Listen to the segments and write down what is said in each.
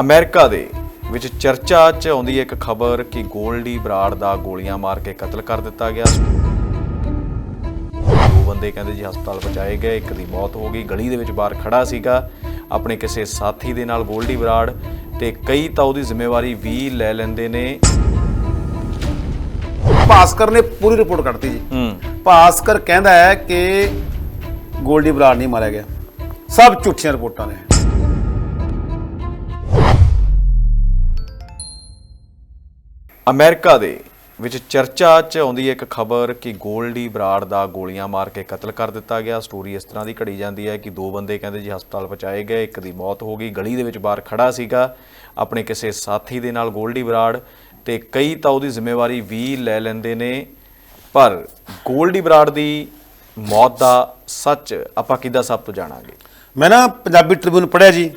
America ਦੇ ਵਿੱਚ ਚਰਚਾ 'ਚ ਆਉਂਦੀ ਹੈ ਇੱਕ ਖਬਰ ਕਿ ਗੋਲਡੀ ਬਰਾੜ ਦਾ ਗੋਲੀਆਂ ਮਾਰ ਕੇ ਕਤਲ ਕਰ ਦਿੱਤਾ ਗਿਆ ਦੋ ਬੰਦੇ ਕਹਿੰਦੇ ਜੀ ਹਸਪਤਾਲ ਪਹੁੰਚਾਏ ਗਏ ਇੱਕ ਦੀ ਮੌਤ ਹੋ ਗਈ ਗਲੀ ਦੇ ਵਿੱਚ ਬਾਹਰ ਖੜਾ ਸੀਗਾ। ਆਪਣੇ ਕਿਸੇ ਸਾਥੀ ਦੇ ਨਾਲ ਗੋਲਡੀ ਬਰਾੜ ਤੇ ਕਈ ਤਾਂ ਉਹਦੀ ਜ਼ਿੰਮੇਵਾਰੀ ਵੀ ਲੈ ਲੈਂਦੇ ਨੇ। ਭਾਸਕਰ ਨੇ ਪੂਰੀ ਰਿਪੋਰਟ ਕੱਢਤੀ ਜੀ। ਹੂੰ। ਭਾਸਕਰ ਕਹਿੰਦਾ ਹੈ ਕਿ ਗੋਲਡੀ ਬਰਾੜ ਨਹੀਂ ਮਾਰਿਆ ਗਿਆ। ਸਭ ਝੂਠੀਆਂ ਰਿਪੋਰਟਾਂ ਨੇ। ਅਮਰੀਕਾ ਦੇ ਵਿੱਚ ਚਰਚਾ 'ਚ ਆਉਂਦੀ ਹੈ ਇੱਕ ਖਬਰ ਕਿ ਗੋਲਡੀ ਬਰਾੜ ਦਾ ਗੋਲੀਆਂ ਮਾਰ ਕੇ ਕਤਲ ਕਰ ਦਿੱਤਾ ਗਿਆ। ਸਟੋਰੀ ਇਸ ਤਰ੍ਹਾਂ ਦੀ ਘੜੀ ਜਾਂਦੀ ਹੈ ਕਿ ਦੋ ਬੰਦੇ ਕਹਿੰਦੇ ਜੀ ਹਸਪਤਾਲ ਪਹੁੰਚਾਏ ਗਏ, ਇੱਕ ਦੀ ਮੌਤ ਹੋ ਗਈ, ਗਲੀ ਦੇ ਵਿੱਚ ਬਾਹਰ ਖੜਾ ਸੀਗਾ ਆਪਣੇ ਕਿਸੇ ਸਾਥੀ ਦੇ ਨਾਲ ਗੋਲਡੀ ਬਰਾੜ ਤੇ ਕਈ ਤਾਂ ਉਹਦੀ ਜ਼ਿੰਮੇਵਾਰੀ ਵੀ ਲੈ ਲੈਂਦੇ ਨੇ। ਪਰ ਗੋਲਡੀ ਬਰਾੜ ਦੀ ਮੌਤ ਦਾ ਸੱਚ ਆਪਾਂ ਕਿੱਦਾਂ ਸਭ ਤੋਂ ਜਾਣਾਂਗੇ? ਮੈਂ ਨਾ ਪੰਜਾਬੀ ਟ੍ਰਿਬਿਊਨ ਪੜ੍ਹਿਆ ਜੀ।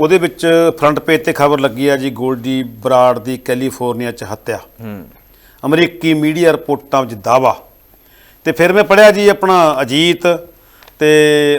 ਉਹਦੇ ਵਿੱਚ ਫਰੰਟ ਪੇਜ ਤੇ ਖਬਰ ਲੱਗੀ ਆ ਜੀ ਗੋਲਡੀ ਬਰਾੜ ਦੀ ਕੈਲੀਫੋਰਨੀਆ 'ਚ ਹੱਤਿਆ। ਹੂੰ। ਅਮਰੀਕੀ ਮੀਡੀਆ ਰਿਪੋਰਟਾਂ ਵਿੱਚ ਦਾਵਾ ਤੇ ਫਿਰ ਮੈਂ ਪੜ੍ਹਿਆ ਜੀ ਆਪਣਾ ਅਜੀਤ ਤੇ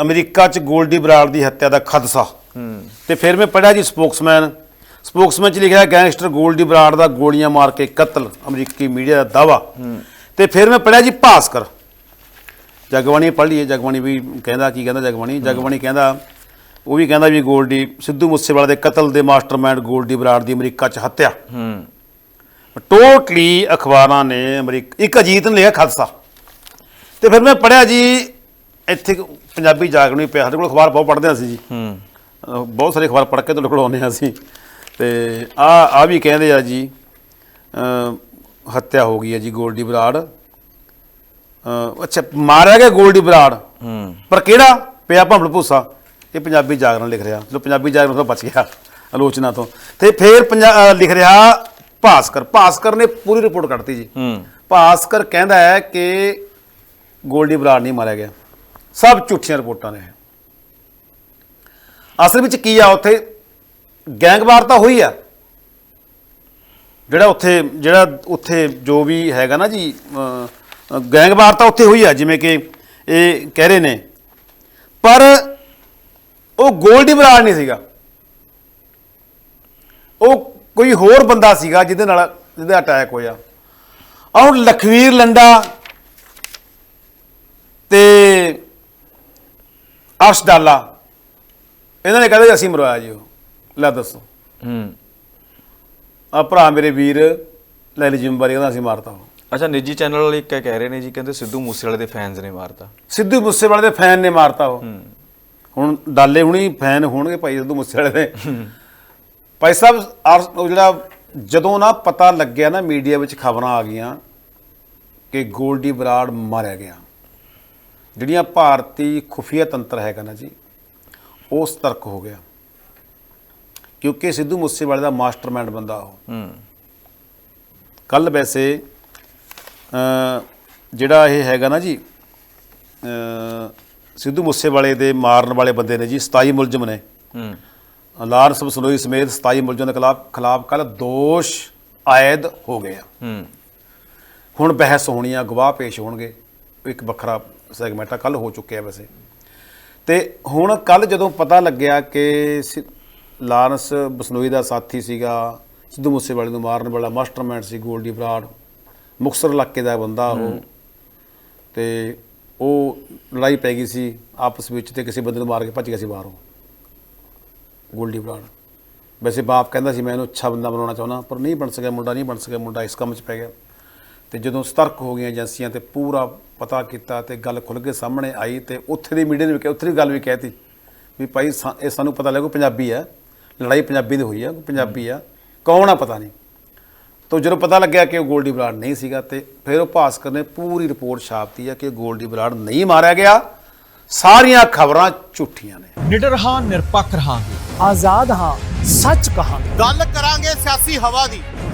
ਅਮਰੀਕਾ 'ਚ ਗੋਲਡੀ ਬਰਾੜ ਦੀ ਹੱਤਿਆ ਦਾ ਖਦਸ਼ਾ। ਤੇ ਫਿਰ ਮੈਂ ਪੜ੍ਹਿਆ ਜੀ ਸਪੋਕਸਮੈਨ। ਸਪੋਕਸਮੈਨ 'ਚ ਲਿਖਿਆ ਗੈਂਗਸਟਰ ਗੋਲਡੀ ਬਰਾੜ ਦਾ ਗੋਲੀਆਂ ਮਾਰ ਕੇ ਕਤਲ ਅਮਰੀਕੀ ਮੀਡੀਆ ਦਾ ਦਾਵਾ ਤੇ ਫਿਰ ਮੈਂ ਪੜ੍ਹਿਆ ਜੀ ਭਾਸਕਰ। ਜਗਬਾਣੀ ਪੜ੍ਹ ਲਈਏ ਜਗਬਾਣੀ ਵੀ ਕਹਿੰਦਾ ਕੀ ਕਹਿੰਦਾ ਜਗਬਾਣੀ? ਜਗਬਾਣੀ ਕਹਿੰਦਾ ਉਹ ਵੀ ਕਹਿੰਦਾ ਵੀ ਗੋਲਡੀ ਸਿੱਧੂ ਮੂਸੇਵਾਲੇ ਦੇ ਕਤਲ ਦੇ ਮਾਸਟਰਮਾਈਂਡ ਗੋਲਡੀ ਬਰਾੜ ਦੀ ਅਮਰੀਕਾ 'ਚ ਹੱਤਿਆ। ਹੂੰ। ਟੋਟਲੀ ਅਖਬਾਰਾਂ ਨੇ ਅਮਰੀਕਾ ਇੱਕ ਅਜੀਤ ਨੇ ਲਿਖਿਆ ਖਾਦਸਾ ਤੇ ਫਿਰ ਮੈਂ ਪੜਿਆ ਜੀ ਇੱਥੇ ਪੰਜਾਬੀ ਜਾਗਰਣੀ ਪਿਆ ਸਾਡੇ ਕੋਲ ਅਖਬਾਰ ਬਹੁਤ ਪੜ੍ਹਦੇ ਅਸੀਂ ਜੀ। ਹੂੰ। ਬਹੁਤ ਸਾਰੇ ਅਖਬਾਰ ਪੜ੍ਹ ਕੇ ਤੋਂ ਲਿਖਵਾਉਂਦੇ ਹਾਂ ਅਸੀਂ। ਤੇ ਆ ਆ ਵੀ ਕਹਿੰਦੇ ਆ ਜੀ ਹੱਤਿਆ ਹੋ ਗਈ ਹੈ ਜੀ ਗੋਲਡੀ ਬਰਾੜ। ਅਹ ਅੱਛਾ ਮਾਰਿਆ ਗਿਆ ਗੋਲਡੀ ਬਰਾੜ। ਹੂੰ। ਪਰ ਕਿਹੜਾ? ਪਿਆ ਭੰਬਲ ਭੂਸਾ। ਇਹ ਪੰਜਾਬੀ ਜਾਗਰਣ ਲਿਖ ਰਿਹਾ। ਚਲੋ ਪੰਜਾਬੀ ਜਾਗਰਣ ਤੋਂ ਬਚ ਗਿਆ ਆਲੋਚਨਾ ਤੋਂ। ਤੇ ਫਿਰ ਪੰਜਾ- ਅਹ ਲਿਖ ਰਿਹਾ ਭਾਸਕਰ। ਭਾਸਕਰ ਨੇ ਪੂਰੀ ਰਿਪੋਰਟ ਕੱਢਤੀ ਜੀ। ਹੂੰ। ਭਾਸਕਰ ਕਹਿੰਦਾ ਹੈ ਕਿ ਗੋਲਡੀ ਬਰਾੜ ਨਹੀਂ ਮਾਰਿਆ ਗਿਆ। ਸਭ ਝੂਠੀਆਂ ਰਿਪੋਰਟਾਂ ਨੇ ਅਸਲ ਵਿੱਚ ਕੀ ਆ ਉੱਥੇ ਗੈਂਗਵਾਰ ਤਾਂ ਹੋਈ ਆ। ਜਿਹੜਾ ਉੱਥੇ ਜਿਹੜਾ ਉੱਥੇ ਜੋ ਵੀ ਹੈਗਾ ਨਾ ਜੀ ਅਹ, ਗੈਂਗਵਾਰ ਤਾਂ ਉੱਥੇ ਹੋਈ ਆ ਜਿਵੇਂ ਕਿ ਇਹ ਕਹਿ ਰਹੇ ਨੇ। ਪਰ ਉਹ ਗੋਲਡੀ ਬਰਾੜ ਨਹੀਂ ਸੀਗਾ। ਉਹ ਕੋਈ ਹੋਰ ਬੰਦਾ ਸੀਗਾ ਜਿਹਦੇ ਨਾਲ ਜਿਹਦਾ ਅਟੈਕ ਹੋਇਆ। ਹੁਣ ਲਖਵੀਰ ਲੰਡਾ ਤੇ ਅਰਸ਼ ਡਾਲਾ ਇਹਨਾਂ ਨੇ ਕਹਿੰਦੇ ਅਸੀਂ ਮਰਵਾਇਆ ਜੀ ਉਹ। ਲੈ ਦੱਸੋ। ਹੂੰ। ਆ ਭਰਾ ਮੇਰੇ ਵੀਰ ਲੈ ਲਈ ਜ਼ਿੰਮੇਵਾਰੀ ਕਹਿੰਦਾ ਅਸੀਂ ਮਾਰਤਾ ਉਹ ਅੱਛਾ ਨਿੱਜੀ ਚੈਨਲ ਵਾਲੇ ਇੱਕ ਕਹਿ ਰਹੇ ਨੇ ਜੀ ਕਹਿੰਦੇ ਸਿੱਧੂ ਮੂਸੇਵਾਲੇ ਦੇ ਫੈਨਸ ਨੇ ਮਾਰਤਾ। ਸਿੱਧੂ ਮੂਸੇਵਾਲੇ ਦੇ ਫੈਨ ਨੇ ਮਾਰਤਾ ਉਹ। ਹੁਣ ਡਾਲੇ ਹੁਣੀ ਫੈਨ ਹੋਣਗੇ ਭਾਈ ਸਿੱਧੂ ਮੂਸੇਵਾਲੇ ਦੇ। ਭਾਈ ਸਾਹਿਬ ਜਿਹੜਾ ਜਦੋਂ ਨਾ ਪਤਾ ਲੱਗਿਆ ਨਾ ਮੀਡੀਆ ਵਿੱਚ ਖਬਰਾਂ ਆ ਗਈਆਂ ਕਿ ਗੋਲਡੀ ਬਰਾੜ ਮਾਰਿਆ ਗਿਆ। ਜਿਹੜੀਆਂ ਭਾਰਤੀ ਖੁਫੀਆ ਤੰਤਰ ਹੈਗਾ ਨਾ ਜੀ ਉਹ ਸਤਰਕ ਹੋ ਗਿਆ। ਕਿਉਂਕਿ ਸਿੱਧੂ ਮੂਸੇਵਾਲੇ ਦਾ ਮਾਸਟਰਮਾਈਂਡ ਬੰਦਾ ਉਹ। ਹੂੰ। ਕੱਲ ਵੈਸੇ ਜਿਹੜਾ ਇਹ ਹੈਗਾ ਨਾ ਜੀ ਸਿੱਧੂ ਮੂਸੇਵਾਲੇ ਦੇ ਮਾਰਨ ਵਾਲੇ ਬੰਦੇ ਨੇ ਜੀ 27 ਮੁਲਜ਼ਮ ਨੇ। ਹੂੰ। ਲਾਰੈਂਸ ਬਸਨੋਈ ਸਮੇਤ 27 ਮੁਲਜ਼ਮਾਂ ਦੇ ਖਿਲਾਫ ਖਿਲਾਫ ਕੱਲ ਦੋਸ਼ ਆਇਦ ਹੋ ਗਏ ਆ। ਹੂੰ। ਹੁਣ ਬਹਿਸ ਹੋਣੀ ਆ ਗਵਾਹ ਪੇਸ਼ ਹੋਣਗੇ। ਇੱਕ ਵੱਖਰਾ ਸੈਗਮੈਂਟ ਆ ਕੱਲ ਹੋ ਚੁੱਕਿਆ ਵੈਸੇ। ਤੇ ਹੁਣ ਕੱਲ ਜਦੋਂ ਪਤਾ ਲੱਗਿਆ ਕਿ ਲਾਰੈਂਸ ਬਸਨੋਈ ਦਾ ਸਾਥੀ ਸੀਗਾ ਸਿੱਧੂ ਮੂਸੇਵਾਲੇ ਨੂੰ ਮਾਰਨ ਵਾਲਾ ਮਾਸਟਰਮਾਈਂਡ ਸੀ ਗੋਲਡੀ ਬਰਾੜ ਮੁਕਤਸਰ ਇਲਾਕੇ ਦਾ ਬੰਦਾ ਉਹ। ਤੇ ਉਹ ਲੜਾਈ ਪੈ ਗਈ ਸੀ ਆਪਸ ਵਿੱਚ ਤੇ ਕਿਸੇ ਬੰਦੇ ਨੂੰ ਮਾਰ ਕੇ ਭੱਜ ਗਿਆ ਸੀ ਬਾਹਰੋਂ। ਗੋਲਡੀ ਬਰਾੜ ਵੈਸੇ ਬਾਪ ਕਹਿੰਦਾ ਸੀ ਮੈਂ ਇਹਨੂੰ ਅੱਛਾ ਬੰਦਾ ਬਣਾਉਣਾ ਚਾਹੁੰਦਾ ਪਰ ਨਹੀਂ ਬਣ ਸਕਿਆ ਮੁੰਡਾ ਨਹੀਂ ਬਣ ਸਕਿਆ ਮੁੰਡਾ ਇਸ ਕੰਮ 'ਚ ਪੈ ਗਿਆ। ਤੇ ਜਦੋਂ ਸਤਰਕ ਹੋ ਗਈਆਂ ਏਜੰਸੀਆਂ ਤੇ ਪੂਰਾ ਪਤਾ ਕੀਤਾ ਤੇ ਗੱਲ ਖੁੱਲ ਕੇ ਸਾਹਮਣੇ ਆਈ ਤੇ ਉੱਥੇ ਦੀ ਮੀਡੀਆ ਨੇ ਵੀ ਕਿਹਾ ਉੱਥੇ ਦੀ ਗੱਲ ਵੀ ਕਹਿਤੀ ਵੀ ਭਾਈ ਇਹ ਸਾਨੂੰ ਪਤਾ ਲੱਗੋ ਪੰਜਾਬੀ ਆ ਲੜਾਈ ਪੰਜਾਬੀ ਦੀ ਹੋਈ ਆ ਪੰਜਾਬੀ ਆ ਕੌਣ ਆ ਪਤਾ ਨਹੀਂ। ਤੋ ਜਦੋਂ ਪਤਾ ਲੱਗਿਆ ਕਿ ਉਹ ਗੋਲਡੀ ਬਰਾੜ ਨਹੀਂ ਸੀਗਾ ਤੇ ਫਿਰ ਉਹ ਭਾਸਕਰ ਨੇ ਪੂਰੀ ਰਿਪੋਰਟ ਛਾਪਤੀ ਆ ਕਿ ਗੋਲਡੀ ਬਰਾੜ ਨਹੀਂ ਮਾਰਿਆ ਗਿਆ। ਸਾਰੀਆਂ ਖਬਰਾਂ ਝੂਠੀਆਂ ਨੇ। ਨਿਡਰ ਹਾਂ ਨਿਰਪੱਖ ਰਹਾਂਗੇ। ਆਜ਼ਾਦ ਹਾਂ ਸੱਚ ਕਹਾਂਗੇ। ਗੱਲ ਕਰਾਂਗੇ ਸਿਆਸੀ ਹਵਾ ਦੀ।